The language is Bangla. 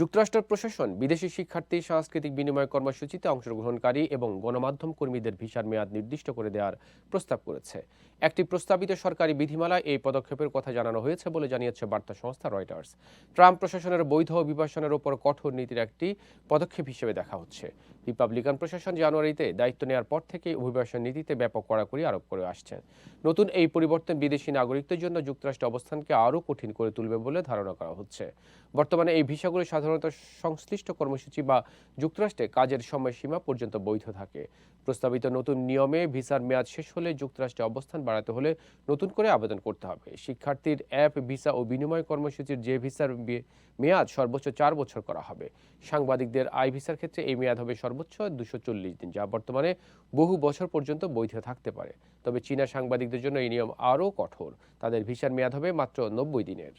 যুক্তরাষ্ট্র প্রশাসন বিদেশি শিক্ষার্থী সাংস্কৃতিক বিনিময় কর্মসূচিতে অংশগ্রহণকারী এবং গণমাধ্যম কর্মীদের ভিসার মেয়াদ নির্দিষ্ট করে দেওয়ার প্রস্তাব করেছে। একটি প্রস্তাবিত সরকারি বিধিমালায় এই পদক্ষেপের কথা জানানো হয়েছে বলে জানিয়েছে বার্তা সংস্থা রয়টার্স। ট্রাম্প প্রশাসনের বৈধ অভিবাসনের ওপর কঠোর নীতির একটি পদক্ষেপ হিসেবে দেখা হচ্ছে। রিপাবলিকান প্রশাসন জানুয়ারিতে দায়িত্ব নেওয়ার পর থেকে অভিবাসন নীতিতে ব্যাপক কড়াকড়ি আরোপ করে আসছেন। নতুন এই পরিবর্তন বিদেশি নাগরিকদের জন্য যুক্তরাষ্ট্র অবস্থানকে আরও কঠিন করে তুলবে বলে ধারণা করা হচ্ছে। বর্তমানে এই ভিসাগুলো সাধারণত সংশ্লিষ্ট কর্মসূচি বা যুক্তরাষ্ট্রে কাজের সময়সীমা পর্যন্ত বৈধ থাকে। প্রস্তাবিত নতুন নিয়মে ভিসার মেয়াদ শেষ হলে যুক্তরাষ্ট্রে অবস্থান বাড়াতে হলে নতুন করে আবেদন করতে হবে। শিক্ষার্থীর অ্যাপ, ভিসা ও বিনিময় কর্মসূচির যে ভিসার মেয়াদ সর্বোচ্চ চার বছর করা হবে। সাংবাদিকদের আই ভিসার ক্ষেত্রে এই মেয়াদ হবে সর্বোচ্চ দুশো চল্লিশ দিন, যা বর্তমানে বহু বছর পর্যন্ত বৈধ থাকতে পারে। তবে চীনা সাংবাদিকদের জন্য এই নিয়ম আরও কঠোর। তাদের ভিসার মেয়াদ হবে মাত্র নব্বই দিনের।